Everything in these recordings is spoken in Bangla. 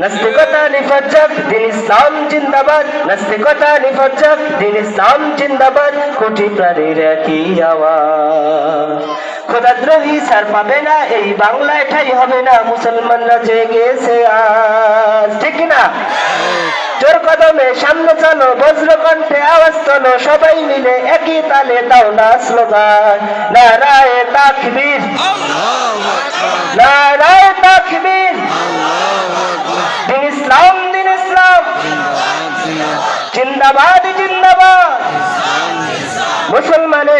নাস্তিকতা নিফজ্জক দিন ইসলাম জিন্দাবাদ। নাস্তিকতা নিফজ্জক দিন ইসলাম জিন্দাবাদ। কোটি প্রাণীর একই আওয়াজ। খোদাদ্রোহী সার পাবে না এই বাংলায় ঠাই হবে না মুসলমানরা জেগেছে আজ। ঠিক না জোর কদমে সামনে চলো বজ্র কণ্ঠে আওয়াজ তোলো সবাই মিলে একই তালে দাও না স্লোগান। নারায় তাকবীর। নারায় তাকবীর দিন ইসলাম দিন ইসলাম জিন্দাবাদ জিন্দাবাদ মুসলমানের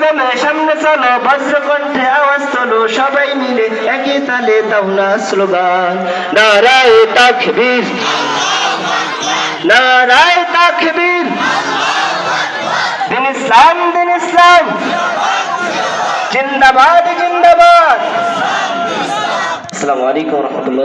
কদমে সামনে চলো, বজ্রকণ্ঠে আওয়াজ তোলো, সবাই মিলে একই তালে দাও না স্লোগান। নারায় তাকবীর নারায় তাকবীর। দিন ইসলাম দিন ইসলাম। জিন্দাবাদ জিন্দাবাদ। আসসালামু আলাইকুম রহমতুল্লাহ।